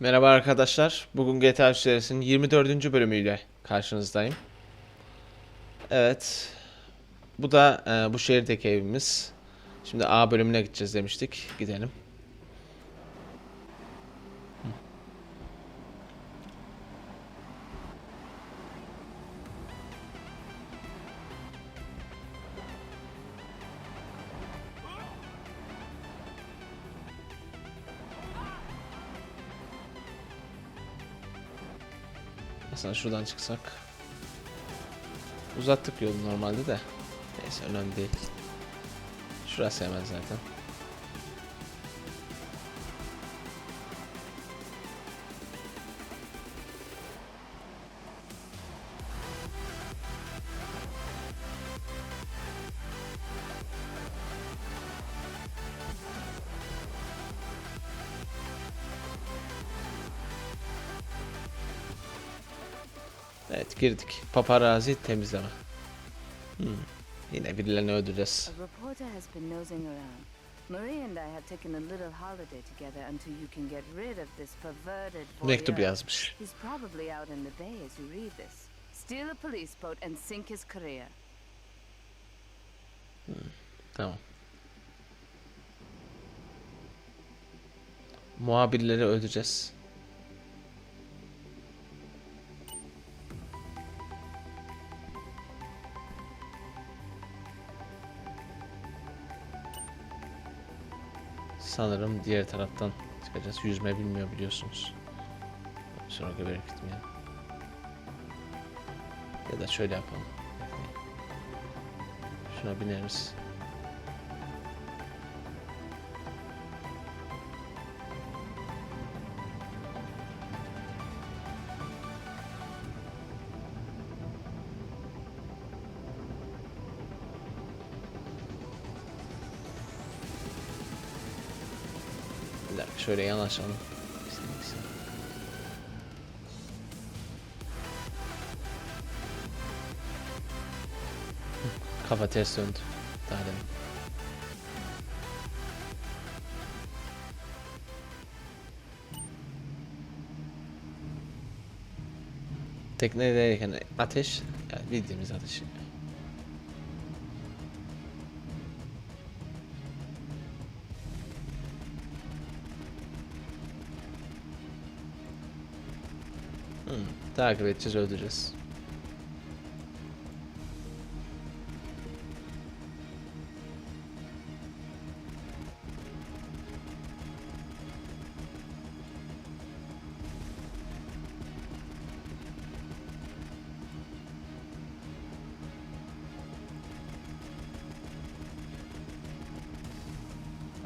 Merhaba arkadaşlar. Bugün GTA 3 serisinin 24. bölümüyle karşınızdayım. Evet. Bu da e, bu şehirdeki evimiz. Şimdi A bölümüne gideceğiz demiştik. Gidelim. Aslında şuradan çıksak. Uzattık yolu normalde de. Neyse önemli değil. Şurası hemen zaten. Evet girdik. Paparazzi temizleme. Hmm. Yine birilerini öldüreceğiz. A reporter has been nosing around. Marie and I have taken a little holiday together until you can get rid of this perverted Mektup voyeur. yazmış. He's probably out in the bay as you read this. Steal a police boat and sink his career. Tamam. Muhabirleri öldüreceğiz. Sanırım diğer taraftan çıkacağız. Yüzme bilmiyor biliyorsunuz. Sonra göberek gitmeyelim. Ya da şöyle yapalım. Şuna bineriz. Bir dakika şöyle yanaşalım. Kafa ters döndü. Daha demin. Teknedeyken ateş, yani bildiğimiz ateş. Hmm, takip edeceğiz, öldüreceğiz.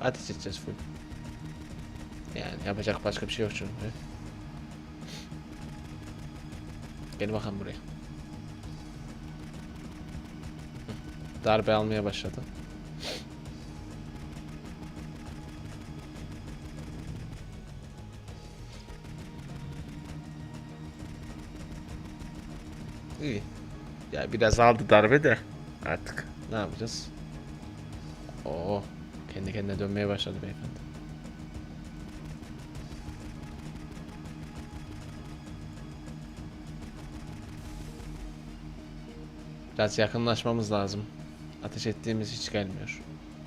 Ateş edeceğiz full. Yani yapacak başka bir şey yok çünkü. Gel bakalım buraya. Darbe almaya başladı. İyi. Ya biraz aldı darbe de artık ne yapacağız? Oo, kendi kendine dönmeye başladı beyefendi. Biraz yakınlaşmamız lazım. Ateş ettiğimiz hiç gelmiyor.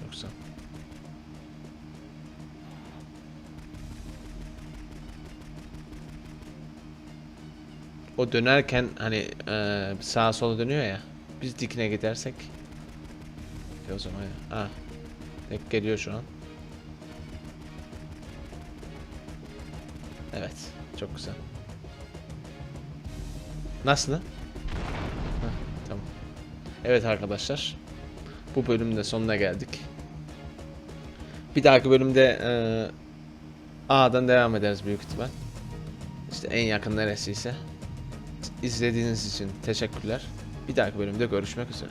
Yoksa. O dönerken hani eee sağa sola dönüyor ya. Biz dikine gidersek. Peki o zaman ya. Ha. Tek geliyor şu an. Evet. Çok güzel. Nasıl? Evet arkadaşlar. Bu bölümün de sonuna geldik. Bir dahaki bölümde eee A'dan devam ederiz büyük ihtimal. İşte en yakın neresiyse. İzlediğiniz için teşekkürler. Bir dahaki bölümde görüşmek üzere.